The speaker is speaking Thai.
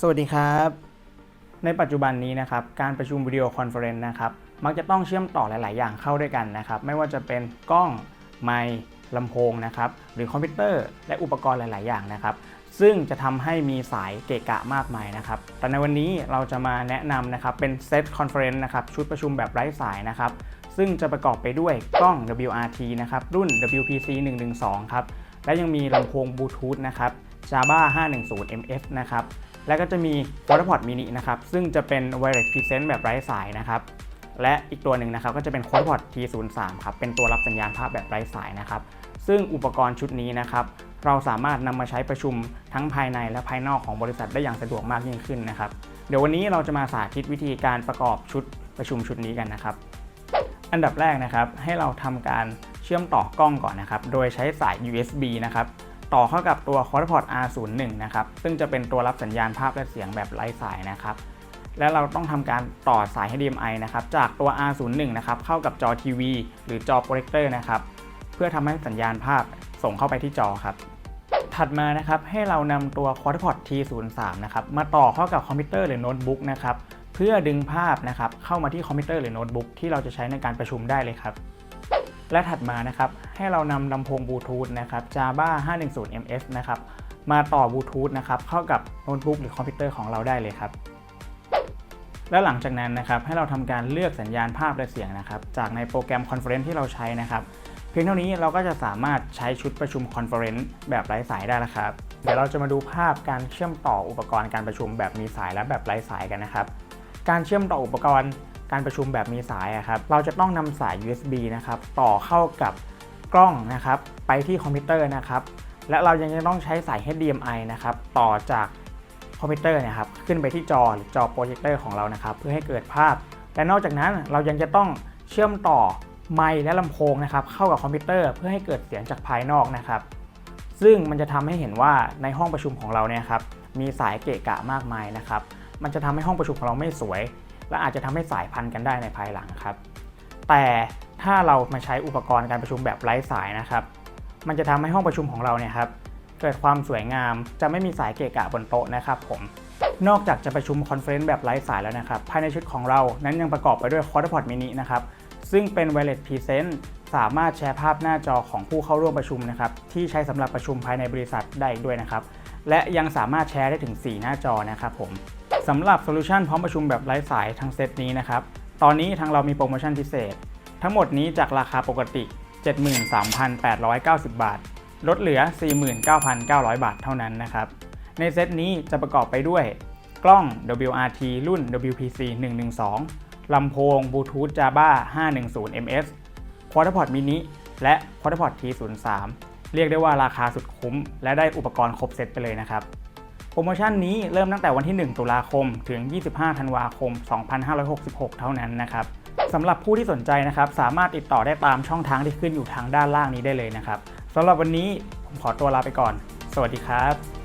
สวัสดีครับ ในปัจจุบันนี้นะครับการประชุมวิดีโอคอนเฟอเรนซ์นะครับมักจะต้องเชื่อมต่อหลาย ๆ อย่างเข้าด้วยกันนะครับ ไม่ว่าจะเป็นกล้องไมค์ลำโพงนะครับหรือคอมพิวเตอร์และอุปกรณ์หลาย ๆ อย่างนะครับ ซึ่งจะทำให้มีสายเกะกะมากมายนะครับ แต่ในวันนี้เราจะมาแนะนำนะครับเป็นเซตคอนเฟอเรนซ์นะครับชุดประชุมแบบไร้สายนะครับ ซึ่งจะประกอบไปด้วยกล้อง WRT นะครับรุ่น WPC 112 ครับและยังมีลำโพงบลูทูธนะครับ Java 510 MS นะครับ แล้วก็จะมี WaterPod Mini นะครับ ซึ่งจะเป็น Wireless Present แบบไร้สายนะครับ และอีกตัวหนึ่งนะครับก็จะเป็น QuadPod T03 ครับ เป็นตัวรับสัญญาณภาพแบบไร้สายนะครับ ซึ่งอุปกรณ์ชุดนี้นะครับ เราสามารถนำมาใช้ประชุมทั้งภายในและภายนอกของบริษัทได้อย่างสะดวกมากยิ่งขึ้นนะครับ เดี๋ยววันนี้เราจะมาสาธิตวิธีการประกอบชุดประชุมชุดนี้กันนะครับ อันดับแรกนะครับให้เราทำการเชื่อมต่อกล้องก่อนนะครับ โดยใช้สาย USB นะครับ ต่อเข้ากับตัว QuadPod R01 นะครับ ซึ่งจะเป็นตัวรับสัญญาณภาพและเสียงแบบไร้สายนะครับ และเราต้องทำการต่อสาย HDMI นะครับ จากตัว R01 นะครับ เข้ากับจอทีวีหรือจอโปรเจคเตอร์นะครับ เพื่อทำให้สัญญาณภาพส่งเข้าไปที่จอครับ ถัดมานะครับ ให้เรานำตัว QuadPod T03 นะครับ มาต่อเข้ากับคอมพิวเตอร์หรือโน้ตบุ๊กนะครับ เพื่อดึงภาพนะครับเข้ามาที่คอมพิวเตอร์หรือโน้ตบุ๊กที่เราจะใช้ในการประชุมได้เลยครับ และถัดมานะครับให้เรานำลำโพงบลูทูธนะครับ Java 510 MS นะครับมาต่อบลูทูธนะครับเข้ากับโน้ตบุ๊กหรือคอมพิวเตอร์ของเราได้เลยครับ และหลังจากนั้นนะครับให้เราทำการเลือกสัญญาณภาพและเสียงนะครับ จากในโปรแกรมคอนเฟอเรนซ์ที่เราใช้นะครับ เพียงเท่านี้เราก็จะสามารถใช้ชุดประชุมคอนเฟอเรนซ์แบบไร้สายได้แล้วครับ เดี๋ยวเราจะมาดูภาพการเชื่อมต่ออุปกรณ์การประชุมแบบมีสายและแบบไร้สายกันนะครับ การเชื่อมต่ออุปกรณ์ การประชุมแบบมีสายอะครับ เราจะต้องนำสาย USB นะครับต่อเข้ากับกล้องนะครับไปที่คอมพิวเตอร์นะครับ และเรายังจะต้องใช้สาย HDMI นะครับต่อจากคอมพิวเตอร์นะครับขึ้นไปที่จอหรือจอโปรเจคเตอร์ของเรานะครับเพื่อให้เกิดภาพ และนอกจากนั้นเรายังจะต้องเชื่อมต่อไมค์และลำโพงนะครับเข้ากับคอมพิวเตอร์เพื่อให้เกิดเสียงจากภายนอกนะครับ ซึ่งมันจะทำให้เห็นว่าในห้องประชุมของเราเนี่ยครับมีสายเกะกะมากมายนะครับ มันจะทำให้ห้องประชุมของเราไม่สวย และอาจจะทำให้สายพันกันได้ในภายหลังครับ แต่ถ้าเรามาใช้อุปกรณ์การประชุมแบบไร้สายนะครับ มันจะทำให้ห้องประชุมของเราเนี่ยครับเกิดความสวยงามจะไม่มีสายเกะกะบนโต๊ะนะครับผมนอกจากจะประชุมคอนเฟรนซ์แบบไร้สายแล้วนะครับ ภายในชุดของเรานั้นยังประกอบไปด้วย QuadPod Mini นะครับ ซึ่งเป็น Wireless Present สามารถแชร์ภาพหน้าจอของผู้เข้าร่วมประชุมนะครับ ที่ใช้สำหรับประชุมภายในบริษัทได้อีกด้วยนะครับ และยังสามารถแชร์ได้ถึง 4 หน้าจอนะครับผม สำหรับโซลูชันพร้อมประชุมแบบไร้สายทั้งเซตนี้นะครับ ตอนนี้ทางเรามีโปรโมชั่นพิเศษ ทั้งหมดนี้จากราคาปกติ 73,890 บาท ลดเหลือ 49,900 บาทเท่านั้นนะครับ ในเซตนี้จะประกอบไปด้วย กล้อง WRT รุ่น WPC 112ลำโพงบลูทูธ Java 510 MS QuadPod Mini และ QuadPod T03 เรียกได้ว่าราคาสุดคุ้ม และได้อุปกรณ์ครบเซตไปเลยนะครับ รโมชั่นนี้เริ่มตั้งแต่วันที่ 1 ตุลาคม ถึง 25 ธันวาคม 2566 เท่านั้นนะครับสำหรับผู้ที่สนใจนะครับสามารถติดต่อได้ตามช่องทางที่ขึ้นอยู่ทางด้านล่างนี้ได้เลยนะครับสำหรับวันนี้ผมขอตัวลาไปก่อน สวัสดีครับ